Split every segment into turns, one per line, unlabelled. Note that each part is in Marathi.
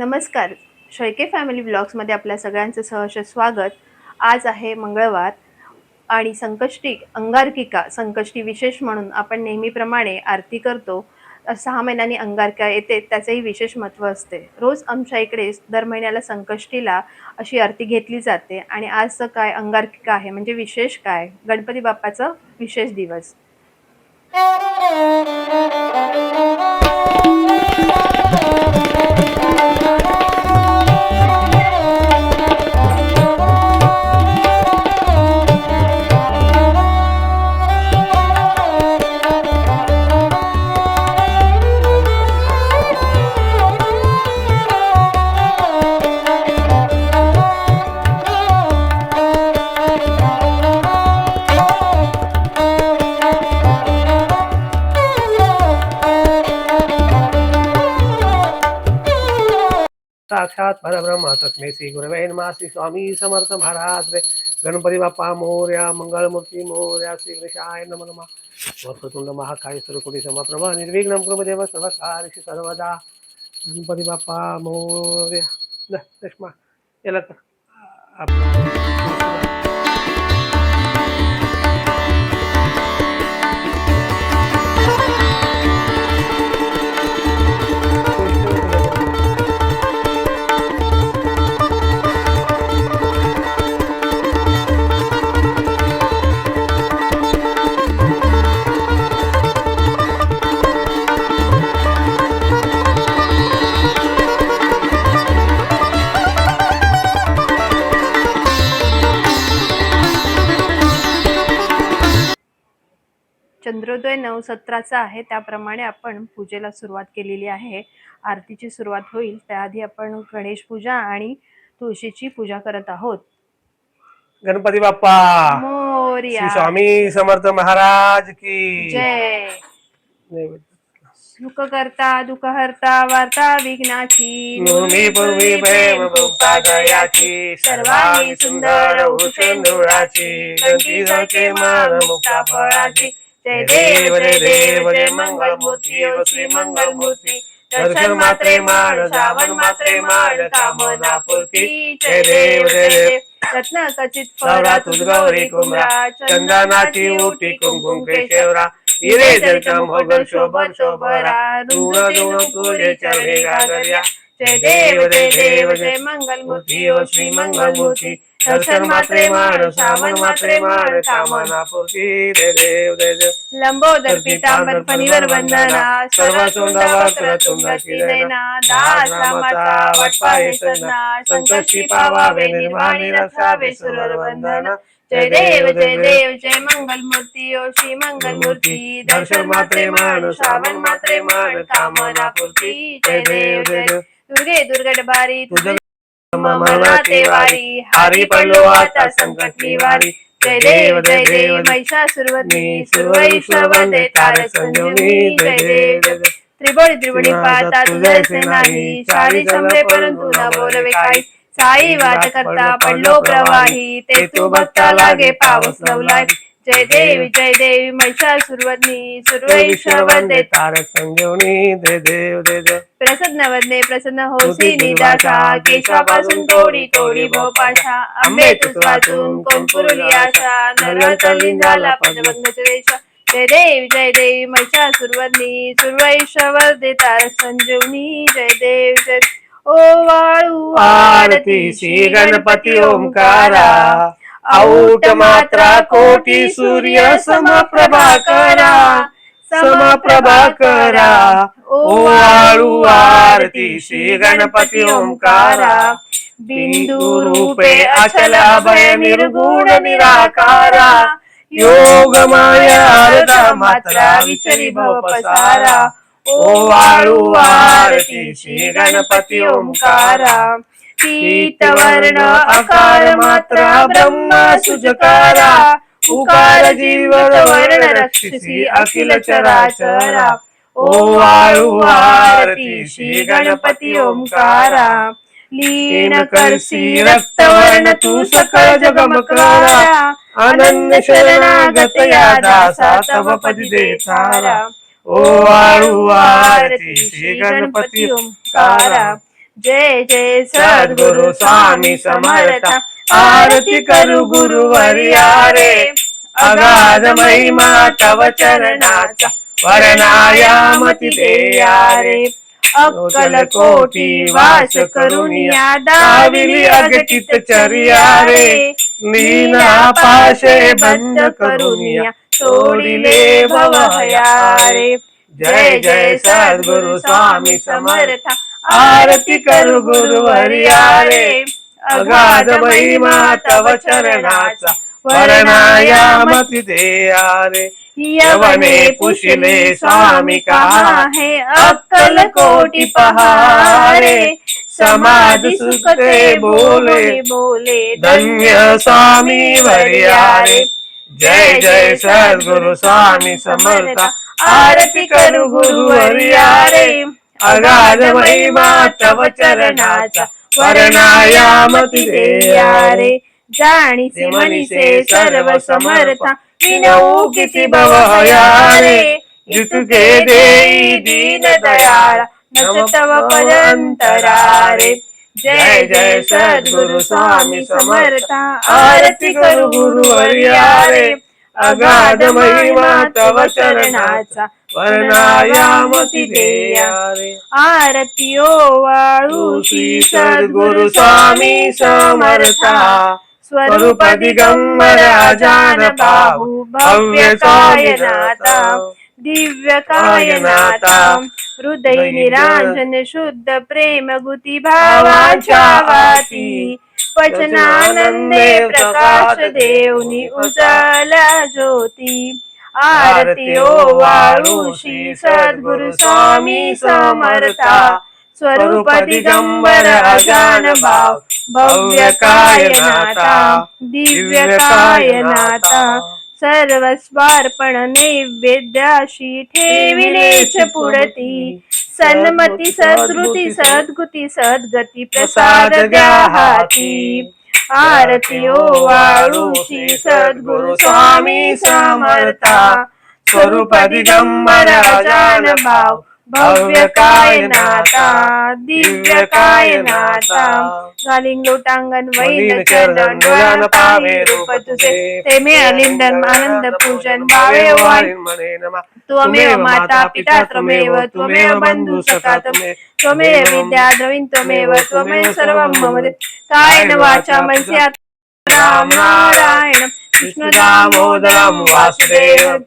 नमस्कार. शैके फॅमिली ब्लॉग्समध्ये आपल्या सगळ्यांचं सहर्ष स्वागत. आज आहे मंगळवार आणि संकष्टी अंगारकिका संकष्टी विशेष म्हणून आपण नेहमीप्रमाणे आरती करतो. सहा महिन्यांनी अंगारका येते त्याचंही विशेष महत्त्व असते. रोज आमच्या इकडे दर महिन्याला संकष्टीला अशी आरती घेतली जाते आणि आजचं काय अंगारकिका आहे म्हणजे विशेष काय? गणपती बाप्पाचं विशेष दिवस.
साक्षात परब्रह्म तस्मे श्री गुरवे नमः। श्री स्वामी समर्थ महाराज। रे गणपती बाप्पा मोर्या मंगळमूर्ती मोर्या श्री गणेशाय नम नमः। वक्रतुंड महाकाय सुरकुटी समप्रभ निर्विघ्न कुर्मदेव सर्व कार्येषु सर्वदा। गणपती बाप्पा मोर्या न याला
चंद्रोदय नऊ सत्राचा आहे त्याप्रमाणे आपण पूजेला सुरुवात केलेली आहे. आरतीची सुरुवात होईल त्याआधी आपण गणेश पूजा आणि तुळशीची पूजा करत आहोत.
गणपती बाप्पा!
मोरया!
स्वामी समर्थ महाराज की!
जय. सुख करता दुःख हरता वार्ता विघ्नाची
भूमी भूमी प्रेम सर्वांगी सुंदर उचेंदुराची गंती सखे मान मुक्ता फळाची
जय देव जय देव जय मंगल मूर्ती श्री मंगल मूर्ती दर्शन मात्रे माळ श्रावण मात्रे माळ कामना पूर्ती जय देव जय देव रत्न खचित फळा तुझ गौरी कुमरा
चंदनाची उटी कुंकुम केशवरा हिरे जलचम भोगल शोभन शोभरा ऋण ऋण तुझे चरणी गागर्या
जय देव जय देव जय मंगल मूर्ती ओ श्री मंगल मूर्ती दर्शन मात्रे माळ श्रावण मात्रे माळ कामना
पूर्ती जय देव जय देव.
लंबोदर पीतांबर फणीवर वंदना सर्व वक्र तुंगाची नैना दास रामाचा वटपाहे सजना संकष्टी पावावे निर्वाणी रक्षावे सुरर वंदना. जय देव जय देव. जय मंगल मूर्ती ओ श्री मंगल मूर्ती. दर्शन मात्रे माण श्रावण मात्रे माण कामना पूर्ती जय देव जय देव. दुर्गे दुर्गट बारी तुझे मनाते वारी हारी पडलो आता संकट निवारी जय देव जय देव महिषासुरवती सुरवैश्ववदे तारक संजीवनी जय देव जय देव. त्रिबोडी त्रिबोडी पाहता तुझे नाही सारी जमले परंतु न बोलवे काही. साई वाट करता पडलो प्रवाही ते तू बघता लागे पावस लवलाय. जय देवी जय देवी महिषासुरवती सुरवैश्ववदे
तारक संजीवनी जय देव जय देव
प्रसन्न वदने प्रसन्न होसी निदासा केशापासून तोडी तोडी भोपाशा आंबे तुझ वाचून कोण पुरली आशा. नरळ तल्लीन झाला पदबंध रेषा जय देव जय देव मैशा सुरवदनी सुरवैश्वर देता संजीवनी जय देव जय ओ वाळू
आरती श्री गणपती ओंकारा. औट मात्रा कोटी सूर्य समप्रभाकरा समप्रभाकरा ओ आळू आरती श्री गणपती ओंकारा बिंदू रूपे अचल अभय निर्गुण निराकारा योग माया अर्धा मात्रा विचरी भव पसारा ओ वाळू आरती श्री गणपती ओंकारा
अकार मात्र ब्रह्म सुजकारा। उकार जीवन वर्ण रक्षसी अखिल चराचरा।
ओ वाळू श्री गणपती ओंकारा।
लीन करसी रक्तवर्ण तू सकळ जगमकारा आनंद शरणागत या दासा तव पदी देतारा
ओ वाळू आरती श्री गणपती ओंकारा।
जय जय
सद्गुरु स्वामी समर्थ। आरती करु गुरुवर्या रे। अगाध महिमा तव चरणाचा वर्णायामती देया रे।
अक्कल कोटी वास करून या दाविली अगतित चर्या रे। लीना पाशे बंद करून या सोडिले भवया रे।
जय जय सद्गुरु स्वामी समर्थ। आरती करू गुरुवर्या रे अगाध महिमा तव चरणाचा. वर्णायामती देया रे
यवने पुषले स्वामी कहा है अक्कल कोटि पहारे. समाधि सुखते बोले बोले.
धन्य स्वामी वर्या रे जय जय सद्गुरु स्वामी समर्थ. आरती करू गुरुवर्या रे अगाध महिमा तव चरणाचा वर्णायामती देया रे
जाणीसे मनीसे सर्व समर्था विनऊ किती
भवया रे
जितके देई दीन दयाळा नच तव पदंतरा रे जय जय सद्गुरु स्वामी समर्था. आरती करू गुरुवर्या रे अगाध महिमा तव चरणाचा. वर्णायामती देया
रे
आरती ओ वाळू
श्री सद्गुरु स्वामी समर्था
स्वरूप दिगंबर अजान बाहू भव्य कायनाता दिव्य कायनाता हृदय निरांजन शुद्ध प्रेम गुती भावाच्या वाती वचनानंदे प्रकाश देवनी उजळल्या ज्योती आरती ओ वाळू श्री सद्गुरु स्वामी समर्था स्वरूप दिगंबर अजान भाव भव्य कायनाता दिव्य कायनाता सर्व स्वार्पण नैवेद्याशी ठेविलेच पुढती सन्मती सद्गुती सद्गुती सद्गती प्रसाद द्या हाती. आरती ओ सद्गुरु स्वामी समर्था. स्वरूप दिगंबर अजान भाव. भव्य कायनाता दिव्य कायनाता गालिंग लोटांगण वैन चरण डोळ्यान पावे रूप तुझे ते मे अलिंदन आनंद पूजन भावे वाण. त्वमेव माता पिता त्वमेव त्वमेव बंधु सखा त्वमेव त्वमेव विद्या द्रविण त्वमेव त्वमेव सर्वं मम देव. कायेन वाचा मनसे राम नारायण. कृष्ण दामोदरं वासुदेव.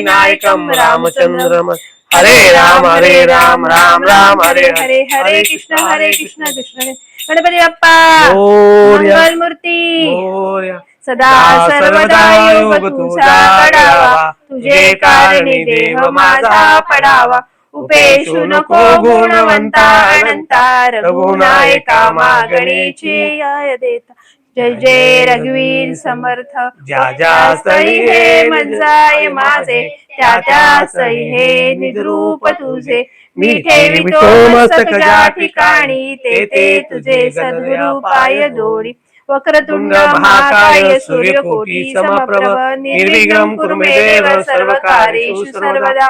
नायकं रामचंद्रम।
हरे राम हरे राम राम राम हरे
हरे हरे कृष्ण हरे कृष्ण कृष्ण हरे गणपती बाप्पा
मोरया.
मंगल मूर्ती
मोरया.
सदा सर्वदा योग तुझा पडावा। तुझे कारणी देह माझा पडावा। उपेशु नको गुणवंता अनंता रघुनायका मागणीची याय देता। जय जय रघुवीर समर्थ.
ज्या ज्या
स्थळी हे मंजाय माझे त्या त्या स्थळी हे निद्रूप तुझे. मी ठेवितो मस्तक ज्या ठिकाणी ते ते तुझे सद्गुरु पाय जोडी. वक्रतुंड महाकाय सूर्यकोटी समप्रभ निर्विघ्नं कुरु मे देव सर्व कार्येषु सर्वदा.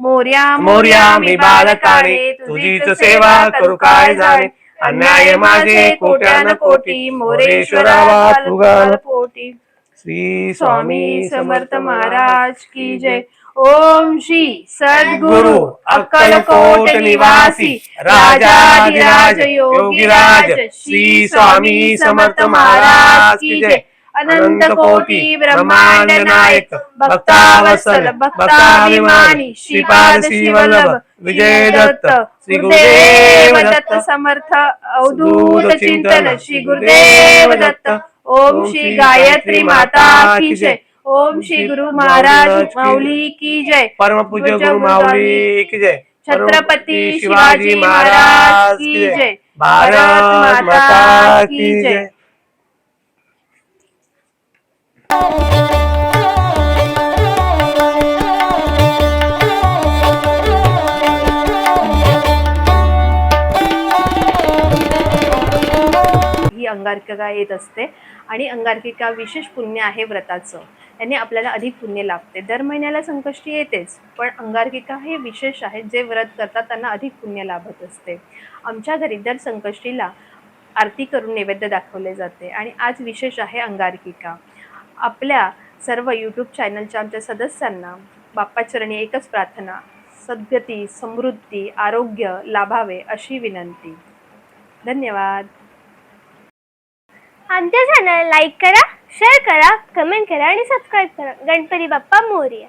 मोर्या
मोर्या मी बालकाने तुझीच सेवा करू काय जाणे? अन्याय माझे कोट्यान कोटी मोरेश्वरावा वाचुगान
पोटी.
श्री
स्वामी समर्थ महाराज की जय. ओम श्री सद्गुरु अक्कलकोट निवासी राजाधिराज योगीराज श्री स्वामी समर्थ महाराज की जय. अनंत कोटी ब्रह्मांड नायक भक्तावसल भक्ताभिमानी श्रीपाद श्री वल्लभ विजय दत्त श्री गुरुदेव दत्त समर्थ अवधूत चिंतन श्री गुरुदेव दत्त ओम श्री गायत्री माता की जय ओम श्री गुरु महाराज माउली की जय
परम पूज्य गुरु माउली की जय
छत्रपती शिवाजी महाराज की जय
भारत माता की जय।
अंगारकिका येत असते आणि अंगारकिका विशेष पुण्य आहे व्रताचं. याने आपल्याला अधिक पुण्य लाभते. दर महिन्याला संकष्टी येतेच पण अंगारकिका हे विशेष आहे जे व्रत करतात त्यांना अधिक पुण्य लाभत असते. आमच्या घरी दर संकष्टीला आरती करून नैवेद्य दाखवले जाते आणि आज विशेष आहे अंगारकिका आपल्या सर्व यूट्यूब चॅनलच्या आमच्या सदस्यांना बाप्पाचरणी एकच प्रार्थना सद्गती समृद्धी आरोग्य लाभावे अशी विनंती. धन्यवाद.
आमच्या चॅनल लाईक करा शेअर करा कमेंट करा आणि सबस्क्राईब करा. गणपती बाप्पा मोरया.